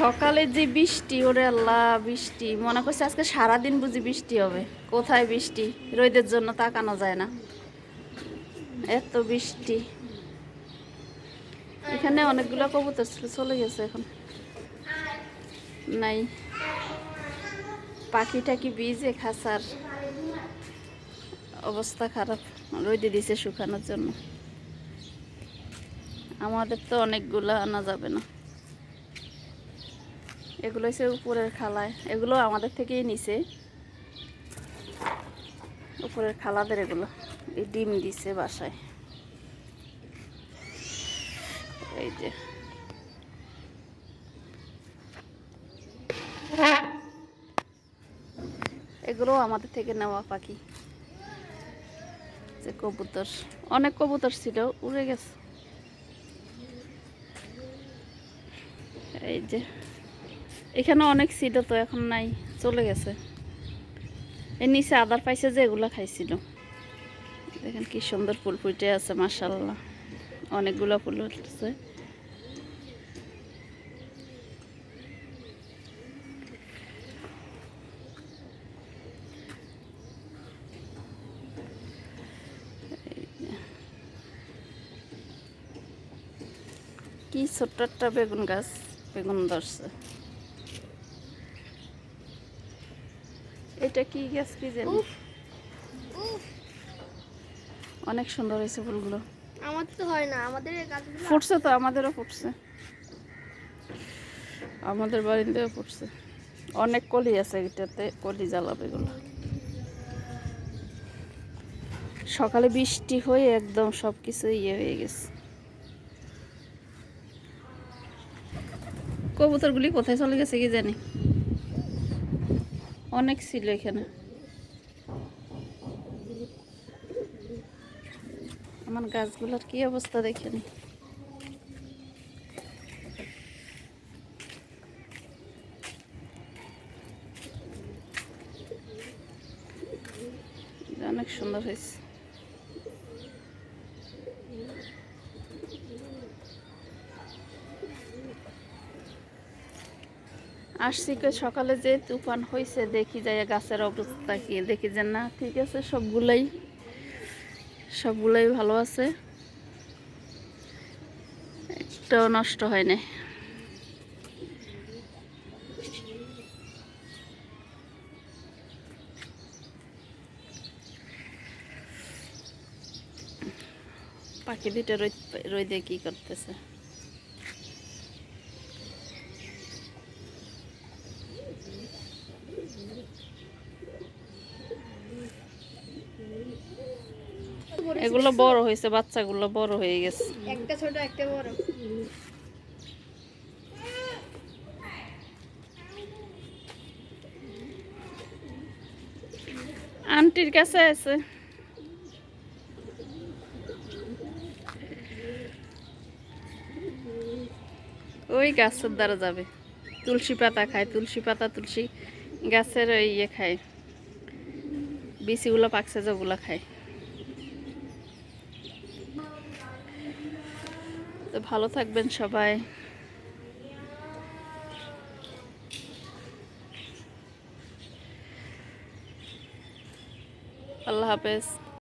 সকালে যে বৃষ্টি, ওরে আল্লাহ, বৃষ্টি। মনে করছে আজকে সারাদিন বুঝি বৃষ্টি হবে। কোথায় বৃষ্টি? রোদের জন্য তাকানো যায় না। এত বৃষ্টি। এখানে অনেকগুলো কবুতর ছিল, চলে গেছে এখন। নাই। পাখি টাকি বীজে খাসার অবস্থা খারাপ। রোদে দিছে শুকানোর জন্য। আমাদের তো অনেকগুলো আনা যাবে না। এগুলো হচ্ছে উপরের খালায়। এগুলো আমাদের থেকেই নিছে। উপরের খালাদের এগুলো। এই ডিম দিছে বাসায়। এই যে। এগুলো আমাদের থেকে নেওয়া পাখি। যে কবুতর। অনেক কবুতর ছিল, উড়ে গেছে। এই যে। এখানে অনেক ছিল তো এখন নাই, চলে গেছে। এর নিচে আদার পাইছে যে এগুলো খাইছিল। দেখেন কি সুন্দর ফুল ফুটে আছে মাসাল্লাহ অনেকগুলো ফুল উঠছে। কি ছোট্ট একটা বেগুন গাছ, বেগুন ধরছে। এটা কি গাছ কি জানি? অনেক সুন্দর হয়েছে ফুলগুলো। আমাদের তো হয় না আমাদের ফুটছে তো আমাদেরও ফুটছে। আমাদের বাড়িতেও ফুটছে। অনেক কলি আছে এটাতে কলি জ্বালাবে এগুলো। সকালে বৃষ্টি হয়ে একদম সব কিছু ইয়ে হয়ে গেছে। কবুতরগুলি কোথায় চলে গেছে কি জানি? অনেক ছিল এখানে। আমার গাছগুলোর কি অবস্থা দেখেন। অনেক সুন্দর হয়েছে। আসছি সকালে যে তুফান হয়েছে দেখি যাই গাছের অবস্থা কি। দেখি যে না, ঠিক আছে, সবগুলাই সবগুলাই ভালো আছে। একটাও নষ্ট হয় না পাখি দুটো রোদ রোদে কি করতেছে? এগুলো বড় হয়েছে বাচ্চাগুলো বড় হয়ে গেছে। একটা ছোট একটা বড়। আন্টির কাছে আছে। ওই গাছের দ্বারা যাবে। তুলসী পাতা খায় তুলসী পাতা তুলসী গাছের ওই ইয়ে খাই বিচিগুলো পাকছে যেগুলো খাই তো ভালো থাকবেন সবাই। আল্লাহ হাফেজ।